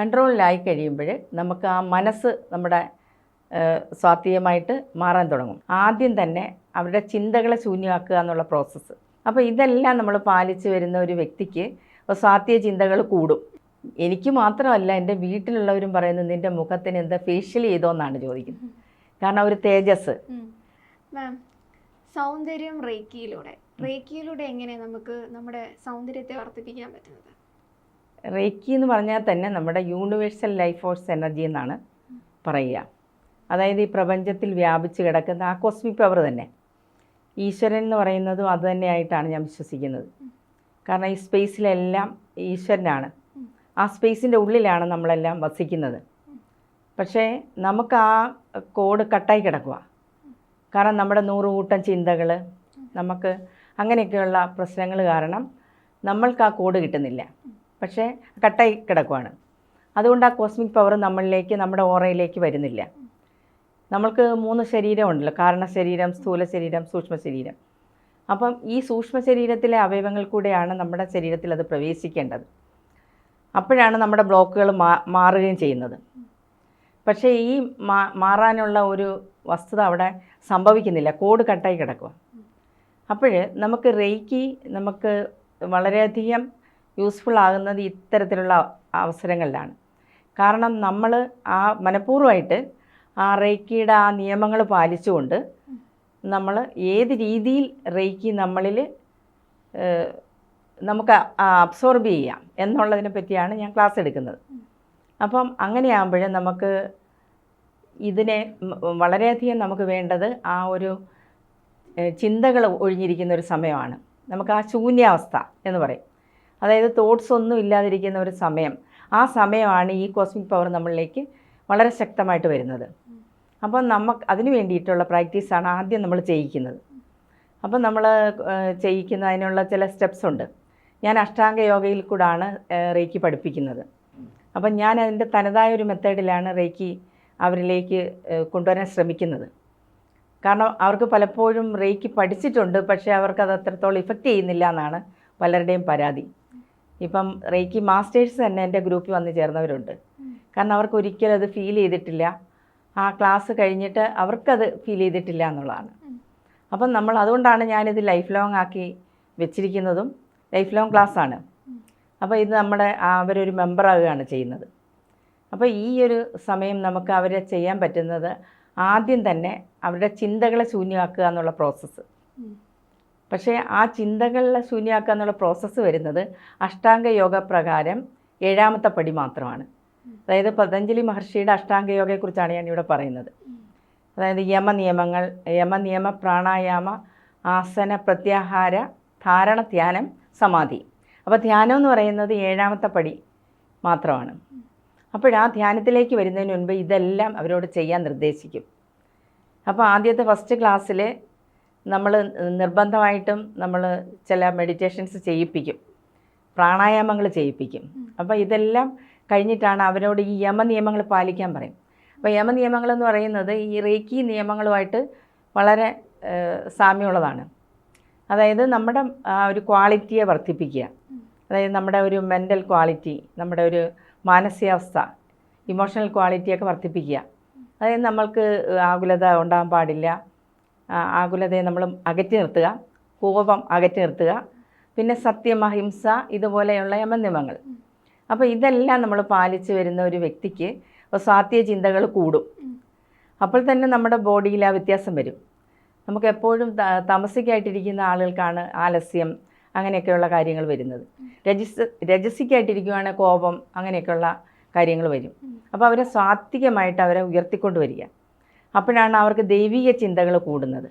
കൺട്രോളിലായി കഴിയുമ്പോൾ നമുക്ക് ആ മനസ്സ് നമ്മുടെ സ്വാധീയമായിട്ട് മാറാൻ തുടങ്ങും. ആദ്യം തന്നെ അവരുടെ ചിന്തകളെ ശൂന്യമാക്കുക എന്നുള്ള പ്രോസസ്സ്. അപ്പോൾ ഇതെല്ലാം നമ്മൾ പാലിച്ചു വരുന്ന ഒരു വ്യക്തിക്ക് സ്വാത്വിക ചിന്തകൾ കൂടും. എനിക്ക് മാത്രമല്ല എന്റെ വീട്ടിലുള്ളവരും പറയുന്നത് നിന്റെ മുഖത്തിന് എന്താ ഫേഷ്യൽ ചെയ്തോ എന്നാണ് ചോദിക്കുന്നത്. കാരണം ഒരു തേജസ്. മാം സൗന്ദര്യം റേക്കിയിലൂടെ റേക്കിയിലൂടെ എങ്ങനെ നമുക്ക് നമ്മുടെ സൗന്ദര്യത്തെ വർദ്ധിപ്പിക്കാൻ പറ്റുന്നത്? റേക്കി എന്ന് പറഞ്ഞാൽ തന്നെ നമ്മുടെ യൂണിവേഴ്സൽ ലൈഫ് ഫോഴ്സ് എനർജി എന്നാണ് പറയുക. അതായത് ഈ പ്രപഞ്ചത്തിൽ വ്യാപിച്ച് കിടക്കുന്ന ആ കോസ്മിക് പവർ തന്നെ. ഈശ്വരൻ എന്ന് പറയുന്നതും അത് തന്നെയായിട്ടാണ് ഞാൻ വിശ്വസിക്കുന്നത്. കാരണം ഈ സ്പേസിലെല്ലാം ഈശ്വരനാണ്. ആ സ്പേസിന്റെ ഉള്ളിലാണ് നമ്മളെല്ലാം വസിക്കുന്നത്. പക്ഷേ നമുക്ക് ആ കോഡ് കട്ടായി കിടക്കുക കാരണം നമ്മുടെ നൂറുകൂട്ടം ചിന്തകൾ നമുക്ക് അങ്ങനെയൊക്കെയുള്ള പ്രശ്നങ്ങൾ കാരണം നമ്മൾക്ക് ആ കോഡ് കിട്ടുന്നില്ല. പക്ഷേ കട്ടായി കിടക്കുവാണ്. അതുകൊണ്ട് ആ കോസ്മിക് പവർ നമ്മളിലേക്ക് നമ്മുടെ ഓറയിലേക്ക് വരുന്നില്ല. നമ്മൾക്ക് മൂന്ന് ശരീരമുണ്ടല്ലോ കാരണ ശരീരം സ്ഥൂല ശരീരം സൂക്ഷ്മ ശരീരം. അപ്പം ഈ സൂക്ഷ്മ ശരീരത്തിലെ അവയവങ്ങൾ കൂടെയാണ് നമ്മുടെ ശരീരത്തിൽ അത് പ്രവേശിക്കേണ്ടത്. അപ്പോഴാണ് നമ്മുടെ ബ്ലോക്കുകൾ മാ മാറുകയും ചെയ്യുന്നത്. പക്ഷേ ഈ മാ മാറാനുള്ള ഒരു വസ്തുത അവിടെ സംഭവിക്കുന്നില്ല. കോഡ് കട്ടായി കിടക്കുക അപ്പോൾ നമുക്ക് റേക്കി നമുക്ക് വളരെയധികം യൂസ്ഫുൾ ആകുന്നത് ഇത്തരത്തിലുള്ള അവസരങ്ങളിലാണ്. കാരണം നമ്മൾ ആ മനഃപൂർവമായിട്ട് ആ റേക്കിയുടെ ആ നിയമങ്ങൾ പാലിച്ചുകൊണ്ട് നമ്മൾ ഏത് രീതിയിൽ റേക്കി നമ്മളിൽ നമുക്ക് അബ്സോർബ് ചെയ്യാം എന്നുള്ളതിനെ പറ്റിയാണ് ഞാൻ ക്ലാസ് എടുക്കുന്നത്. അപ്പം അങ്ങനെയാകുമ്പോഴേ നമുക്ക് ഇതിനെ വളരെയധികം നമുക്ക് വേണ്ടത് ആ ഒരു ചിന്തകൾ ഒഴിഞ്ഞിരിക്കുന്ന ഒരു സമയമാണ്. നമുക്ക് ആ ശൂന്യാവസ്ഥ എന്ന് പറയും. അതായത് തോട്ട്സ് ഒന്നും ഇല്ലാതിരിക്കുന്ന ഒരു സമയം. ആ സമയമാണ് ഈ കോസ്മിക് പവർ നമ്മളിലേക്ക് വളരെ ശക്തമായിട്ട് വരുന്നത്. അപ്പം നമുക്ക് അതിന് വേണ്ടിയിട്ടുള്ള പ്രാക്ടീസാണ് ആദ്യം നമ്മൾ ചെയ്യിക്കുന്നത്. അപ്പം നമ്മൾ ചെയ്യിക്കുന്ന അതിനുള്ള ചില സ്റ്റെപ്സ് ഉണ്ട്. ഞാൻ അഷ്ടാംഗ യോഗയിൽ കൂടാണ് റേക്കി പഠിപ്പിക്കുന്നത്. അപ്പം ഞാൻ അതിന്റെ തനതായ ഒരു മെത്തേഡിലാണ് റേക്കി അവരിലേക്ക് കൊണ്ടുവരാൻ ശ്രമിക്കുന്നത്. കാരണം അവർക്ക് പലപ്പോഴും റേക്കി പഠിച്ചിട്ടുണ്ട് പക്ഷേ അവർക്കത് അത്രത്തോളം ഇഫക്റ്റ് ചെയ്യുന്നില്ല എന്നാണ് പലരുടെയും പരാതി. ഇപ്പം റേക്കി മാസ്റ്റേഴ്സ് തന്നെ എന്റെ ഗ്രൂപ്പിൽ വന്ന് ചേർന്നവരുണ്ട്. കാരണം അവർക്ക് ഒരിക്കലും അത് ഫീൽ ചെയ്തിട്ടില്ല. ആ ക്ലാസ് കഴിഞ്ഞിട്ട് അവർക്കത് ഫീൽ ചെയ്തിട്ടില്ല എന്നുള്ളതാണ്. അപ്പം നമ്മൾ അതുകൊണ്ടാണ് ഞാനിത് ലൈഫ് ലോങ് ആക്കി വെച്ചിരിക്കുന്നതും. ലൈഫ് ലോങ് ക്ലാസ്സാണ് അപ്പോൾ ഇത് നമ്മുടെ അവരൊരു മെമ്പറാകുകയാണ് ചെയ്യുന്നത്. അപ്പോൾ ഈ ഒരു സമയം നമുക്ക് അവരെ ചെയ്യാൻ പറ്റുന്നത് ആദ്യം തന്നെ അവരുടെ ചിന്തകളെ ശൂന്യമാക്കുക എന്നുള്ള പ്രോസസ്സ് പക്ഷേ ആ ചിന്തകളെ ശൂന്യമാക്കുക എന്നുള്ള പ്രോസസ്സ് വരുന്നത് അഷ്ടാംഗ യോഗ പ്രകാരം ഏഴാമത്തെ പടി മാത്രമാണ്. അതായത് പതഞ്ജലി മഹർഷിയുടെ അഷ്ടാംഗ യോഗയെക്കുറിച്ചാണ് ഞാൻ ഇവിടെ പറയുന്നത്. അതായത് യമനിയമങ്ങൾ യമനിയമ പ്രാണായാമ ആസന പ്രത്യാഹാര ധാരണ ധ്യാനം സമാധി. അപ്പോൾ ധ്യാനം എന്ന് പറയുന്നത് ഏഴാമത്തെ പടി മാത്രമാണ്. അപ്പോൾ ആ ധ്യാനത്തിലേക്ക് വരുന്നതിന് മുൻപ് ഇതെല്ലാം അവരോട് ചെയ്യാൻ നിർദ്ദേശിക്കും. അപ്പോൾ ആദ്യത്തെ ഫസ്റ്റ് ക്ലാസ്സിൽ നമ്മൾ നിർബന്ധമായിട്ടും നമ്മൾ ചില മെഡിറ്റേഷൻസ് ചെയ്യിപ്പിക്കും. പ്രാണായാമങ്ങൾ ചെയ്യിപ്പിക്കും. അപ്പോൾ ഇതെല്ലാം കഴിഞ്ഞിട്ടാണ് അവരോട് ഈ യമനിയമങ്ങൾ പാലിക്കാൻ പറയും അപ്പോൾ യമനിയമങ്ങൾ എന്ന് പറയുന്നത് ഈ റേക്കി നിയമങ്ങളുമായിട്ട് വളരെ സാമ്യമുള്ളതാണ്. അതായത് നമ്മുടെ ആ ഒരു ക്വാളിറ്റിയെ വർദ്ധിപ്പിക്കുക. അതായത് നമ്മുടെ ഒരു മെന്റൽ ക്വാളിറ്റി നമ്മുടെ ഒരു മാനസികാവസ്ഥ ഇമോഷണൽ ക്വാളിറ്റിയൊക്കെ വർദ്ധിപ്പിക്കുക. അതായത് നമ്മൾക്ക് ആകുലത ഉണ്ടാകാൻ പാടില്ല. ആകുലതയെ നമ്മൾ അകറ്റി നിർത്തുക. കോപം അകറ്റി നിർത്തുക. പിന്നെ സത്യം അഹിംസ ഇതുപോലെയുള്ള യമനിയമങ്ങൾ. അപ്പോൾ ഇതെല്ലാം നമ്മൾ പാലിച്ച് വരുന്ന ഒരു വ്യക്തിക്ക് സ്വാത്യ ചിന്തകൾ കൂടും. അപ്പോൾ തന്നെ നമ്മുടെ ബോഡിയിൽ ആ വ്യത്യാസം വരും. നമുക്ക് എപ്പോഴും താമസിക്കായിട്ടിരിക്കുന്ന ആളുകൾക്കാണ് ആലസ്യം അങ്ങനെയൊക്കെയുള്ള കാര്യങ്ങൾ വരുന്നത്. രജസ് രജസിക്കായിട്ടിരിക്കുവാണെങ്കിൽ കോപം അങ്ങനെയൊക്കെയുള്ള കാര്യങ്ങൾ വരും. അപ്പോൾ അവരെ സ്വാത്വികമായിട്ട് അവരെ ഉയർത്തിക്കൊണ്ട് വരിക. അപ്പോഴാണ് അവർക്ക് ദൈവിക ചിന്തകൾ കൂടുന്നത്.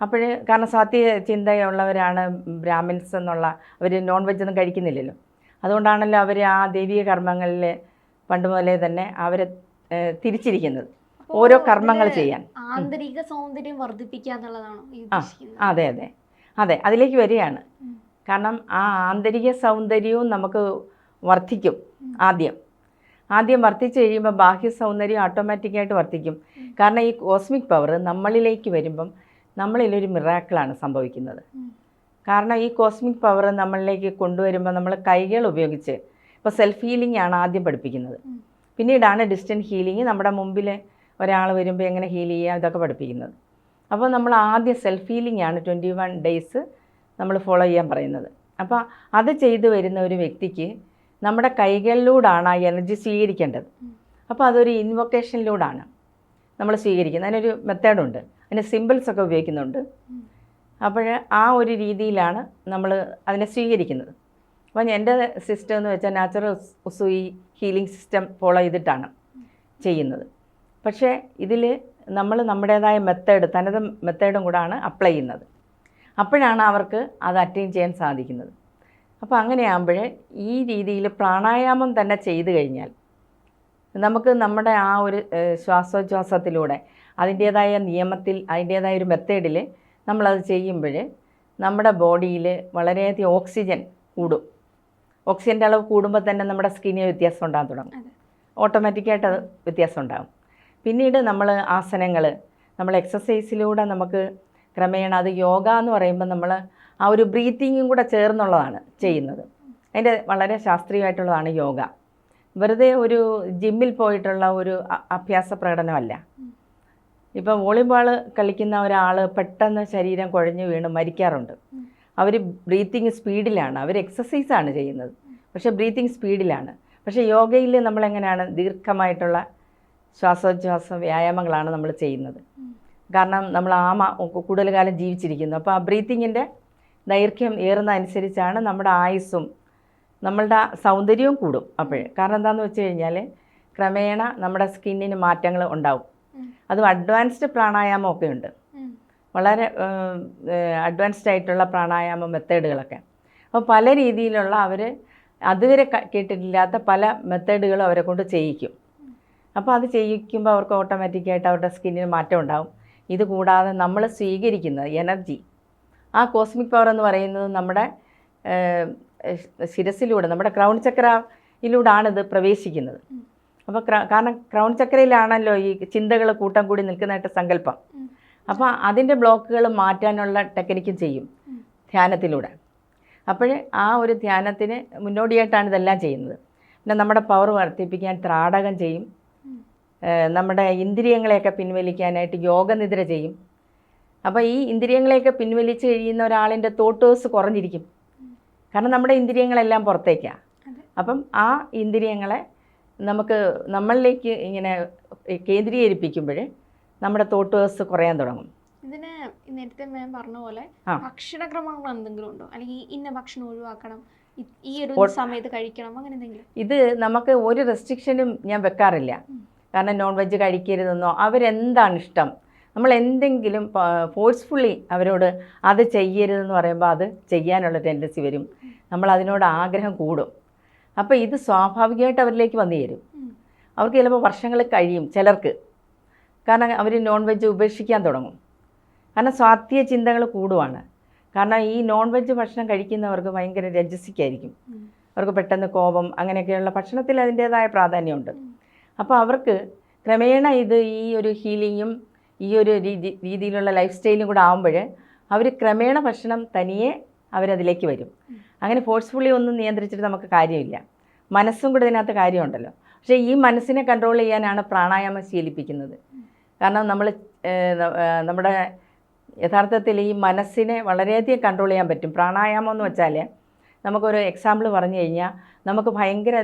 അപ്പോൾ കാരണം സാത്യ ചിന്തയുള്ളവരാണ് ബ്രാഹ്മിൻസ് എന്നുള്ള അവർ നോൺ വെജ് ഒന്നും കഴിക്കുന്നില്ലല്ലോ. അതുകൊണ്ടാണല്ലോ അവർ ആ ദൈവിക കർമ്മങ്ങളിൽ പണ്ട് മുതലേ തന്നെ അവരെ തിരിച്ചിരിക്കുന്നത്. ഓരോ കർമ്മങ്ങൾ ചെയ്യാൻ. ആന്തരിക സൗന്ദര്യം വർദ്ധിപ്പിക്കുക എന്നുള്ളതാണോ അതെ അതെ. അതെ അതിലേക്ക് വരികയാണ്. കാരണം ആ ആന്തരിക സൗന്ദര്യവും നമുക്ക് വർദ്ധിക്കും ആദ്യം. ആദ്യം വർദ്ധിച്ചു കഴിയുമ്പോൾ ബാഹ്യ സൗന്ദര്യം ഓട്ടോമാറ്റിക്കായിട്ട് വർദ്ധിക്കും കാരണം ഈ കോസ്മിക് പവർ നമ്മളിലേക്ക് വരുമ്പം നമ്മളിലൊരു മിറാക്കിളാണ് സംഭവിക്കുന്നത്. കാരണം ഈ കോസ്മിക് പവർ നമ്മളിലേക്ക് കൊണ്ടുവരുമ്പോൾ നമ്മൾ കൈകൾ ഉപയോഗിച്ച് ഇപ്പോൾ സെൽഫ് ഹീലിംഗ് ആണ് ആദ്യം പഠിപ്പിക്കുന്നത്. പിന്നീടാണ് ഡിസ്റ്റന്റ് ഹീലിംഗ് നമ്മുടെ മുമ്പിൽ ഒരാൾ വരുമ്പോൾ എങ്ങനെ ഹീൽ ചെയ്യുക ഇതൊക്കെ പഠിപ്പിക്കുന്നത്. അപ്പോൾ നമ്മൾ ആദ്യം സെൽഫ് ഹീലിംഗ് ആണ് ട്വന്റി വൺ ഡേയ്സ് നമ്മൾ ഫോളോ ചെയ്യാൻ പറയുന്നത്. അപ്പോൾ അത് ചെയ്തു വരുന്ന ഒരു വ്യക്തിക്ക് നമ്മുടെ കൈകളിലൂടാണ് ആ എനർജി സ്വീകരിക്കേണ്ടത്. അപ്പോൾ അതൊരു ഇൻവൊക്കേഷനിലൂടാണ് നമ്മൾ സ്വീകരിക്കുന്നത്. അതിനൊരു മെത്തേഡുണ്ട്. അതിന് സിമ്പിൾസൊക്കെ ഉപയോഗിക്കുന്നുണ്ട്. അപ്പോൾ ആ ഒരു രീതിയിലാണ് നമ്മൾ അതിനെ സ്വീകരിക്കുന്നത്. അപ്പോൾ എന്റെ സിസ്റ്റം എന്ന് വെച്ചാൽ natural Usui healing system follow ചെയ്തിട്ടാണ് ചെയ്യുന്നത്. പക്ഷേ ഇതിൽ നമ്മൾ നമ്മുടേതായ മെത്തേഡ് തനത് മെത്തേഡും കൂടാണ് അപ്ലൈ ചെയ്യുന്നത്. അപ്പോഴാണ് അവർക്ക് അത് അറ്റൈൻ ചെയ്യാൻ സാധിക്കുന്നത്. അപ്പോൾ അങ്ങനെയാകുമ്പോൾ ഈ രീതിയിൽ പ്രാണായാമം തന്നെ ചെയ്തു കഴിഞ്ഞാൽ നമുക്ക് നമ്മുടെ ആ ഒരു ശ്വാസോച്ഛ്വാസത്തിലൂടെ അതിന്റേതായ നിയമത്തിൽ അതിന്റേതായ ഒരു മെത്തേഡിൽ നമ്മളത് ചെയ്യുമ്പോൾ നമ്മുടെ ബോഡിയിൽ വളരെയധികം ഓക്സിജൻ കൂടും. ഓക്സിജന്റെ അളവ് കൂടുമ്പോൾ തന്നെ നമ്മുടെ സ്കിന്നിന് വ്യത്യാസം ഉണ്ടാകാൻ തുടങ്ങും. ഓട്ടോമാറ്റിക്കായിട്ട് അത് വ്യത്യാസം ഉണ്ടാകും. പിന്നീട് നമ്മൾ ആസനങ്ങൾ നമ്മൾ എക്സസൈസിലൂടെ നമുക്ക് ക്രമേണ അത് യോഗ എന്ന് പറയുമ്പോൾ നമ്മൾ ആ ഒരു ബ്രീത്തിങ്ങും കൂടെ ചേർന്നുള്ളതാണ് ചെയ്യുന്നത്. അതിന്റെ വളരെ ശാസ്ത്രീയമായിട്ടുള്ളതാണ് യോഗ. വെറുതെ ഒരു ജിമ്മിൽ പോയിട്ടുള്ള ഒരു അഭ്യാസ പ്രകടനമല്ല. ഇപ്പോൾ വോളിബോൾ കളിക്കുന്ന ഒരാൾ പെട്ടെന്ന് ശരീരം കുഴഞ്ഞു വീണ് മരിക്കാറുണ്ട്. അവർ ബ്രീത്തിങ് സ്പീഡിലാണ് അവർ എക്സസൈസാണ് ചെയ്യുന്നത്. പക്ഷേ ബ്രീത്തിങ് സ്പീഡിലാണ് പക്ഷേ യോഗയിൽ നമ്മളെങ്ങനെയാണ് ദീർഘമായിട്ടുള്ള ശ്വാസോച്ഛ്വാസ വ്യായാമങ്ങളാണ് നമ്മൾ ചെയ്യുന്നത്. കാരണം നമ്മൾ ആമ കൂടുതൽ കാലം ജീവിച്ചിരിക്കുന്നു. അപ്പോൾ ആ ബ്രീത്തിങ്ങിന്റെ ദൈർഘ്യം ഏറുന്ന അനുസരിച്ചാണ് നമ്മുടെ ആയുസ്സും നമ്മളുടെ സൗന്ദര്യവും കൂടും അപ്പോൾ കാരണം എന്താണെന്ന് വെച്ച് കഴിഞ്ഞാൽ ക്രമേണ നമ്മുടെ സ്കിന്നിന് മാറ്റങ്ങൾ ഉണ്ടാവും. അതും അഡ്വാൻസ്ഡ് പ്രാണായാമമൊക്കെ ഉണ്ട്. വളരെ അഡ്വാൻസ്ഡ് ആയിട്ടുള്ള പ്രാണായാമ മെത്തേഡുകളൊക്കെ. അപ്പോൾ പല രീതിയിലുള്ള അവർ അതുവരെ കേട്ടിട്ടില്ലാത്ത പല മെത്തേഡുകളും അവരെ കൊണ്ട് ചെയ്യിക്കും. അപ്പോൾ അത് ചെയ്യിക്കുമ്പോൾ അവർക്ക് ഓട്ടോമാറ്റിക്കായിട്ട് അവരുടെ സ്കിന്നിന് മാറ്റം ഉണ്ടാവും. ഇത് കൂടാതെ നമ്മൾ സ്വീകരിക്കുന്നത് എനർജി. ആ കോസ്മിക് പവർ എന്ന് പറയുന്നത് നമ്മുടെ ശിരസിലൂടെ നമ്മുടെ ക്രൗൺ ചക്രയിലൂടാണിത് പ്രവേശിക്കുന്നത്. അപ്പോൾ അപ്പോൾ കാരണം ക്രൗൺ ചക്രയിലാണല്ലോ ഈ ചിന്തകൾ കൂട്ടം കൂടി നിൽക്കുന്നതായിട്ട് സങ്കല്പം. അപ്പോൾ അതിന്റെ ബ്ലോക്കുകൾ മാറ്റാനുള്ള ടെക്നിക്കും ചെയ്യും ധ്യാനത്തിലൂടെ. അപ്പോൾ ആ ഒരു ധ്യാനത്തിന് മുന്നോടിയായിട്ടാണ് ഇതെല്ലാം ചെയ്യുന്നത്. പിന്നെ നമ്മുടെ പവർ വർദ്ധിപ്പിക്കാൻ ത്രാടകം ചെയ്യും. നമ്മുടെ ഇന്ദ്രിയങ്ങളെയൊക്കെ പിൻവലിക്കാനായിട്ട് യോഗനിദ്ര ചെയ്യും. അപ്പോൾ ഈ ഇന്ദ്രിയങ്ങളെയൊക്കെ പിൻവലിച്ച് കഴിയുന്ന ഒരാളിന്റെ തോട്ടേഴ്സ് കുറഞ്ഞിരിക്കും. കാരണം നമ്മുടെ ഇന്ദ്രിയങ്ങളെല്ലാം പുറത്തേക്കാണ്. അപ്പം ആ ഇന്ദ്രിയങ്ങളെ നമുക്ക് നമ്മളിലേക്ക് ഇങ്ങനെ കേന്ദ്രീകരിപ്പിക്കുമ്പോൾ നമ്മുടെ തോട്ടേഴ്സ് കുറയാൻ തുടങ്ങും. ഇതിന് നേരത്തെ മാം പറഞ്ഞ പോലെ ഭക്ഷണക്രമങ്ങൾ എന്തെങ്കിലും ഉണ്ടോ? അല്ലെങ്കിൽ ഇന്ന ഭക്ഷണം ഒഴിവാക്കണം ഈ ഒരു സമയത്ത് കഴിക്കണം അങ്ങനെ എന്തെങ്കിലും? ഇത് നമുക്ക് ഒരു റെസ്ട്രിക്ഷനും ഞാൻ വെക്കാറില്ല. കാരണം നോൺ വെജ് കഴിക്കരുതെന്നോ അവരെന്താണ് ഇഷ്ടം? നമ്മൾ എന്തെങ്കിലും ഫോഴ്സ്ഫുള്ളി അവരോട് അത് ചെയ്യരുതെന്ന് പറയുമ്പോൾ അത് ചെയ്യാനുള്ള ടെൻഡൻസി വരും. നമ്മൾ അതിനോട് ആഗ്രഹം കൂടും. അപ്പോൾ ഇത് സ്വാഭാവികമായിട്ട് അവരിലേക്ക് വന്നു തരും അവർക്ക് ചിലപ്പോൾ വർഷങ്ങൾ കഴിയും ചിലർക്ക്. കാരണം അവർ നോൺ വെജ് ഉപേക്ഷിക്കാൻ തുടങ്ങും. കാരണം സ്വാർത്ഥ്യ ചിന്തകൾ കൂടുവാണ്. കാരണം ഈ നോൺ വെജ് ഭക്ഷണം കഴിക്കുന്നവർക്ക് ഭയങ്കര രജസിക്കായിരിക്കും. അവർക്ക് പെട്ടെന്ന് കോപം അങ്ങനെയൊക്കെയുള്ള ഭക്ഷണത്തിൽ അതിന്റേതായ പ്രാധാന്യമുണ്ട്. അപ്പോൾ അവർക്ക് ക്രമേണ ഇത് ഈ ഒരു ഹീലിങ്ങും ഈ ഒരു രീതി രീതിയിലുള്ള ലൈഫ് സ്റ്റൈലും കൂടെ ആകുമ്പോൾ അവർ ക്രമേണ ഭക്ഷണം തനിയെ അവരതിലേക്ക് വരും. അങ്ങനെ ഫോഴ്സ്ഫുള്ളി ഒന്നും നിയന്ത്രിച്ചിട്ട് നമുക്ക് കാര്യമില്ല. മനസ്സും കൂടെ ഇതിനകത്ത് കാര്യമുണ്ടല്ലോ. പക്ഷേ ഈ മനസ്സിനെ കൺട്രോൾ ചെയ്യാനാണ് പ്രാണായാമം ശീലിപ്പിക്കുന്നത്. കാരണം നമ്മൾ നമ്മുടെ യഥാർത്ഥത്തിൽ ഈ മനസ്സിനെ വളരെയധികം കൺട്രോൾ ചെയ്യാൻ പറ്റും. പ്രാണായാമം എന്ന് വെച്ചാൽ നമുക്കൊരു എക്സാമ്പിൾ പറഞ്ഞു കഴിഞ്ഞാൽ നമുക്ക് ഭയങ്കര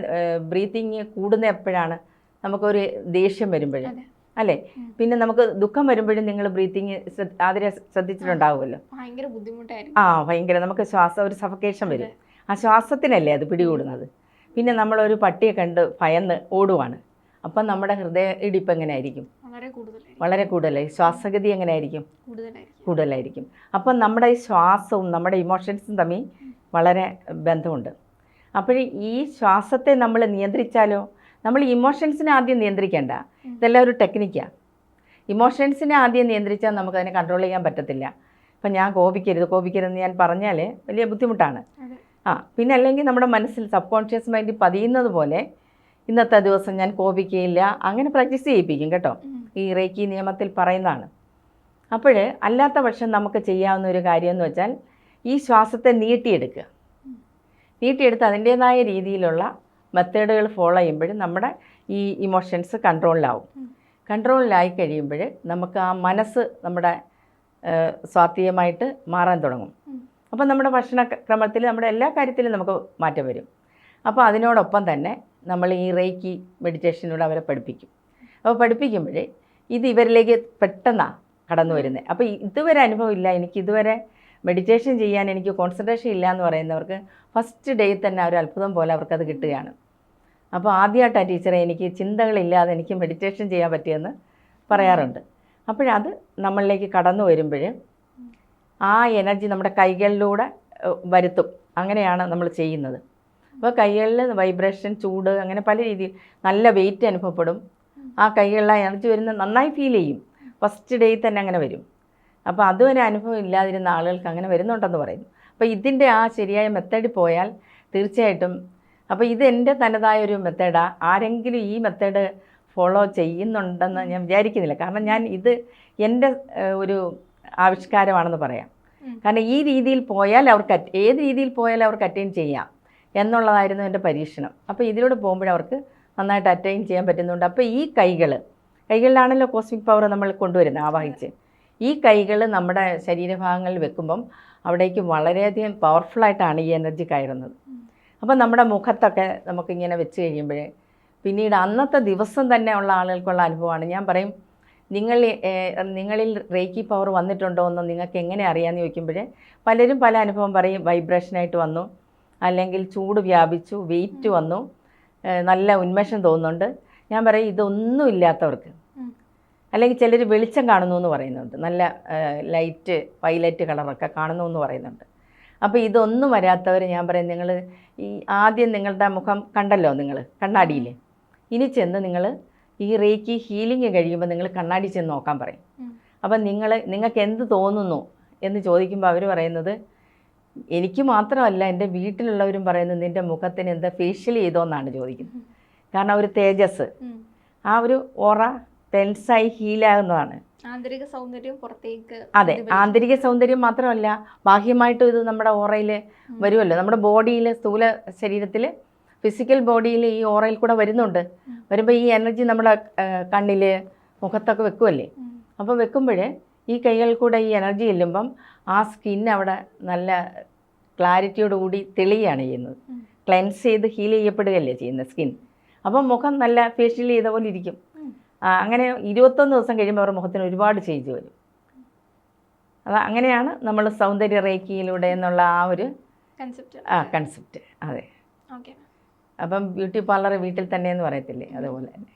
ബ്രീത്തിങ് കൂടുന്ന എപ്പോഴാണ് നമുക്കൊരു ദേഷ്യം വരുമ്പോഴേ. അല്ലേ? പിന്നെ നമുക്ക് ദുഃഖം വരുമ്പോഴും നിങ്ങൾ ബ്രീത്തിങ് അതിനെ ശ്രദ്ധിച്ചിട്ടുണ്ടാവുമല്ലോ. ഭയങ്കര ബുദ്ധിമുട്ടായിരുന്നു ആ ഭയങ്കര നമുക്ക് ശ്വാസം ഒരു സഫക്കേഷൻ വരും. ആ ശ്വാസത്തിനല്ലേ അത് പിടികൂടുന്നത്? പിന്നെ നമ്മളൊരു പട്ടിയെ കണ്ട് ഭയന്ന് ഓടുവാണ്. അപ്പം നമ്മുടെ ഹൃദയ ഇടിപ്പ് എങ്ങനെയായിരിക്കും? വളരെ കൂടുതലായി ശ്വാസഗതി എങ്ങനെയായിരിക്കും? കൂടുതലായിരിക്കും. അപ്പം നമ്മുടെ ഈ ശ്വാസവും നമ്മുടെ ഇമോഷൻസും തമ്മിൽ വളരെ ബന്ധമുണ്ട്. അപ്പോൾ ഈ ശ്വാസത്തെ നമ്മൾ നിയന്ത്രിച്ചാലോ? നമ്മൾ ഇമോഷൻസിനെ ആദ്യം നിയന്ത്രിക്കേണ്ട. ഇതെല്ലാം ഒരു ടെക്നിക്കാണ് ഇമോഷൻസിനെ ആദ്യം നിയന്ത്രിച്ചാൽ നമുക്കതിനെ കൺട്രോൾ ചെയ്യാൻ പറ്റത്തില്ല. ഇപ്പം ഞാൻ കോപിക്കരുത് കോപിക്കരുതെന്ന് ഞാൻ പറഞ്ഞാൽ വലിയ ബുദ്ധിമുട്ടാണ്. ആ പിന്നെ അല്ലെങ്കിൽ നമ്മുടെ മനസ്സിൽ സബ് കോൺഷ്യസ് മൈൻഡിൽ പതിയുന്നത് പോലെ ഇന്നത്തെ ദിവസം ഞാൻ കോപിക്കുകയില്ല അങ്ങനെ പ്രാക്ടീസ് ചെയ്യിപ്പിക്കും കേട്ടോ. ഈ റേക്കി നിയമത്തിൽ പറയുന്നതാണ്. അപ്പോൾ അല്ലാത്ത പക്ഷം നമുക്ക് ചെയ്യാവുന്ന ഒരു കാര്യം എന്ന് വെച്ചാൽ ഈ ശ്വാസത്തെ നീട്ടിയെടുക്കുക. നീട്ടിയെടുത്ത് അതിന്റേതായ രീതിയിലുള്ള മെത്തേഡുകൾ ഫോളോ ചെയ്യുമ്പോൾ നമ്മുടെ ഈ ഇമോഷൻസ് കൺട്രോളിലാവും. കൺട്രോളിലായി കഴിയുമ്പോൾ നമുക്ക് ആ മനസ്സ് നമ്മുടെ സ്വാധീയമായിട്ട് മാറാൻ തുടങ്ങും. അപ്പോൾ അപ്പം നമ്മുടെ ഭക്ഷണ ക്രമത്തിൽ നമ്മുടെ എല്ലാ കാര്യത്തിലും നമുക്ക് മാറ്റം വരും. അപ്പോൾ അതിനോടൊപ്പം തന്നെ നമ്മൾ ഈ റേക്കി മെഡിറ്റേഷനിലൂടെ അവരെ പഠിപ്പിക്കും. അപ്പോൾ പഠിപ്പിക്കുമ്പോൾ ഇത് ഇവരിലേക്ക് പെട്ടെന്നാണ് കടന്നു വരുന്നത് അപ്പോൾ ഇതുവരെ അനുഭവം ഇല്ല. എനിക്ക് ഇതുവരെ മെഡിറ്റേഷൻ ചെയ്യാൻ എനിക്ക് കോൺസെൻട്രേഷൻ ഇല്ല എന്ന് പറയുന്നവർക്ക് ഫസ്റ്റ് ഡേ തന്നെ ഒരു അത്ഭുതം പോലെ അവർക്കത് കിട്ടുകയാണ്. അപ്പോൾ ആദ്യമായിട്ടാണ് ടീച്ചറെ എനിക്ക് ചിന്തകളില്ലാതെ എനിക്ക് മെഡിറ്റേഷൻ ചെയ്യാൻ പറ്റിയെന്ന് പറയാറുണ്ട്. അപ്പോഴത് നമ്മളിലേക്ക് കടന്നു വരുമ്പോൾ ആ എനർജി നമ്മുടെ കൈകളിലൂടെ വരുത്തും. അങ്ങനെയാണ് നമ്മൾ ചെയ്യുന്നത്. അപ്പോൾ കൈകളിൽ വൈബ്രേഷൻ ചൂട് അങ്ങനെ പല രീതിയിൽ നല്ല വെയിറ്റ് അനുഭവപ്പെടും. ആ കൈകളിലെ എനർജി വരുന്ന നന്നായി ഫീൽ ചെയ്യും. ഫസ്റ്റ് ഡേയിൽ തന്നെ അങ്ങനെ വരും. അപ്പോൾ അതുവരെ അനുഭവം ഇല്ലാതിരുന്ന ആളുകൾക്ക് അങ്ങനെ വരുന്നുണ്ടെന്ന് പറയുന്നു. അപ്പോൾ ഇതിന്റെ ആ ശരിയായ മെത്തേഡിൽ പോയാൽ തീർച്ചയായിട്ടും അപ്പോൾ ഇത് എന്റെ തനതായ ഒരു മെത്തേഡാണ് ആരെങ്കിലും ഈ മെത്തേഡ് ഫോളോ ചെയ്യുന്നുണ്ടെന്ന് ഞാൻ വിചാരിക്കുന്നില്ല. കാരണം ഞാൻ ഇത് എന്റെ ഒരു ആവിഷ്കാരമാണെന്ന് പറയാം. കാരണം ഈ രീതിയിൽ പോയാൽ അവർക്ക് ഏത് രീതിയിൽ പോയാൽ അവർക്ക് അറ്റൈൻ ചെയ്യാം എന്നുള്ളതായിരുന്നു എന്റെ പരീക്ഷണം. അപ്പോൾ ഇതിലൂടെ പോകുമ്പോൾ അവർക്ക് നന്നായിട്ട് അറ്റൈൻ ചെയ്യാൻ പറ്റുന്നുണ്ട്. അപ്പോൾ ഈ കൈകൾ കൈകളിലാണല്ലോ കോസ്മിക് പവർ നമ്മൾ കൊണ്ടുവരുന്നത് ആവാഹിച്ച്. ഈ കൈകൾ നമ്മുടെ ശരീരഭാഗങ്ങളിൽ വെക്കുമ്പം അവിടേക്ക് വളരെയധികം പവർഫുള്ളായിട്ടാണ് ഈ എനർജി കയറുന്നത്. അപ്പം നമ്മുടെ മുഖത്തൊക്കെ നമുക്കിങ്ങനെ വെച്ച് കഴിയുമ്പോൾ പിന്നീട് അന്നത്തെ ദിവസം തന്നെ ഉള്ള ആളുകൾക്കുള്ള അനുഭവമാണ്. ഞാൻ പറയും നിങ്ങൾ നിങ്ങളിൽ റേക്കി പവർ വന്നിട്ടുണ്ടോ എന്ന് നിങ്ങൾക്ക് എങ്ങനെ അറിയാമെന്ന് ചോദിക്കുമ്പോൾ പലരും പല അനുഭവം പറയും. വൈബ്രേഷനായിട്ട് വന്നു. അല്ലെങ്കിൽ ചൂട് വ്യാപിച്ചു വെയിറ്റ് വന്നു. നല്ല ഉന്മേഷം തോന്നുന്നുണ്ട്. ഞാൻ പറയും ഇതൊന്നും ഇല്ലാത്തവർക്ക്. അല്ലെങ്കിൽ ചിലർ വെളിച്ചം കാണുന്നു എന്ന് പറയുന്നുണ്ട്. നല്ല ലൈറ്റ് വൈലറ്റ് കളറൊക്കെ കാണുന്നു എന്ന് പറയുന്നുണ്ട്. അപ്പോൾ ഇതൊന്നും വരാത്തവർ ഞാൻ പറയും നിങ്ങൾ ഈ ആദ്യം നിങ്ങളുടെ മുഖം കണ്ടല്ലോ നിങ്ങൾ കണ്ണാടിയിൽ ഇനി ചെന്ന് നിങ്ങൾ ഈ റേക്കി ഹീലിംഗ് കഴിയുമ്പോൾ നിങ്ങൾ കണ്ണാടി ചെന്ന് നോക്കാൻ പറയും. അപ്പം നിങ്ങൾ നിങ്ങൾക്ക് എന്ത് തോന്നുന്നു എന്ന് ചോദിക്കുമ്പോൾ അവർ പറയുന്നത് എനിക്ക് മാത്രമല്ല എന്റെ വീട്ടിലുള്ളവരും പറയുന്നത് നിന്റെ മുഖത്തിന് എന്താ ഫേഷ്യൽ ചെയ്തോ എന്നാണ് ചോദിക്കുന്നത് കാരണം ഒരു തേജസ് ആ ഒരു ഓറ ടെൻസായി ഹീലാകുന്നതാണ് ആന്തരിക സൗന്ദര്യം പുറത്തേക്ക് അതെ ആന്തരിക സൗന്ദര്യം മാത്രമല്ല ബാഹ്യമായിട്ടും ഇത് നമ്മുടെ ഓറയിൽ വരുമല്ലോ. നമ്മുടെ ബോഡിയിൽ സ്ഥൂല ശരീരത്തിൽ ഫിസിക്കൽ ബോഡിയിൽ ഈ ഓറയിൽ കൂടെ വരുന്നുണ്ട്. വരുമ്പോൾ ഈ എനർജി നമ്മുടെ കണ്ണിൽ മുഖത്തൊക്കെ വെക്കുമല്ലേ അപ്പോൾ വെക്കുമ്പോൾ ഈ കൈകളിൽ കൂടെ ഈ എനർജി ചെല്ലുമ്പം ആ സ്കിൻ അവിടെ നല്ല ക്ലാരിറ്റിയോടുകൂടി തെളിയുകയാണ് ചെയ്യുന്നത്. ക്ലെൻസ് ചെയ്ത് ഹീൽ ചെയ്യപ്പെടുകയല്ലേ ചെയ്യുന്നത് സ്കിൻ അപ്പം മുഖം നല്ല ഫേഷ്യൽ ചെയ്ത പോലെ ഇരിക്കും. അങ്ങനെ ഇരുപത്തൊന്ന് ദിവസം കഴിയുമ്പോൾ അവരുടെ മുഖത്തിന് ഒരുപാട് ചേഞ്ച് വരും. അത് അങ്ങനെയാണ് നമ്മൾ സൗന്ദര്യ റേക്കിയിലൂടെ എന്നുള്ള ആ ഒരു കൺസെപ്റ്റ് ആ കൺസെപ്റ്റ് അതെ. ഓക്കെ അപ്പം ബ്യൂട്ടി പാർലർ വീട്ടിൽ തന്നെ എന്ന് പറയത്തില്ലേ? അതുപോലെ തന്നെ.